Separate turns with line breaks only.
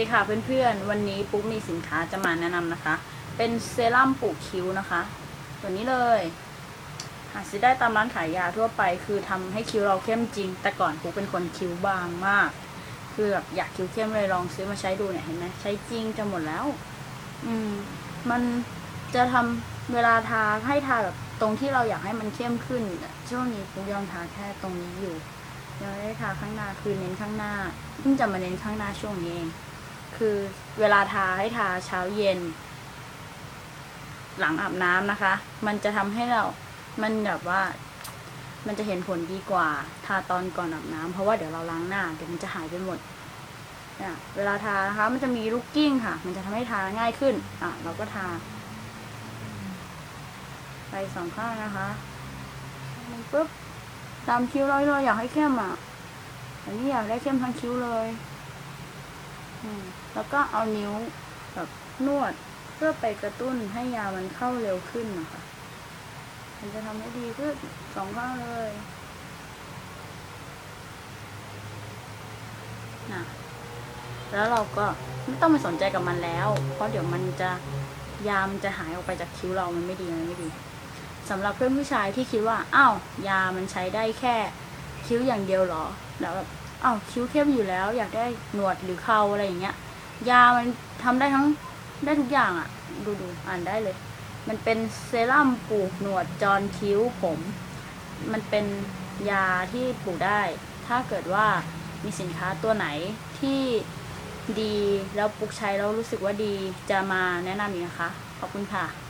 ดีค่ะเพื่อนๆ วันนี้ปุ๊กมีสินค้าจะมาแนะนำนะคะ เป็นเซรั่มปลูกคิ้วนะคะ ตัวนี้เลย หาซื้อได้ตามร้านขายยาทั่วไป คือทำให้คิ้วเราเข้มจริง แต่ก่อนปุ๊กเป็นคนคิ้วบางมาก คือแบบอยากคิ้วเข้มเลยลองซื้อมาใช้ดูเนี่ยเห็นไหมใช้จริงจะหมดแล้ว อืม มันจะทำเวลาทาให้ทาแบบตรงที่เราอยากให้มันเข้มขึ้น ช่วงนี้ปุ๊กยังทาแค่ตรงนี้อยู่ยังไม่ได้ทาข้างหน้าคือเน้นข้างหน้าเพิ่งจะมาเน้นข้างหน้าช่วงนี้เอง คือเวลาทาให้ทาเช้าเย็น หลังอาบน้ำนะคะ มันจะทำให้เรา มันแบบว่า มันจะเห็นผลดีกว่า ทาตอนก่อนอาบน้ำเพราะว่าเดี๋ยวเราล้างหน้าเดี๋ยวมันจะหายไปหมดเนี่ยเวลาทานะคะ มันจะมีลูกกิ้งค่ะ มันจะทำให้ทาง่ายขึ้น อะ เราก็ทา ไปสองข้างนะคะปุ๊บตามคิ้วเราที่เราอยากให้เข้มอะอันนี้อยากได้เข้มทั้งคิ้วเลย แล้วก็เอานิ้วแบบนวดเพื่อไปกระตุ้นให้ยามันเข้าเร็วขึ้นนะคะ มันจะทำให้ดีขึ้นสองข้างเลยนะแล้วเราก็ไม่ต้องไปสนใจกับมันแล้ว เพราะเดี๋ยวมันจะยามันจะหายออกไปจากคิ้วเรา มันไม่ดีมันไม่ดีสำหรับเพื่อนผู้ชายที่คิดว่า อ้าว ยามันใช้ได้แค่คิ้วอย่างเดียวหรอ แล้วแบบ อ้าวคิ้วเข้มอยู่แล้ว อยากได้หนวดหรือเคราอะไรอย่างเงี้ย ยามันทำได้ทั้งได้ทุกอย่างอะ่ะ ดูดูอ่านได้เลย มันเป็นเซรั่มปลูกหนวดจอนคิ้วผม มันเป็นยาที่ปลูกได้ ถ้าเกิดว่ามีสินค้าตัวไหนที่ดีแล้วปลูกใช้แล้วรู้สึกว่าดีจะมาแนะนำอีกนะคะ ขอบคุณค่ะ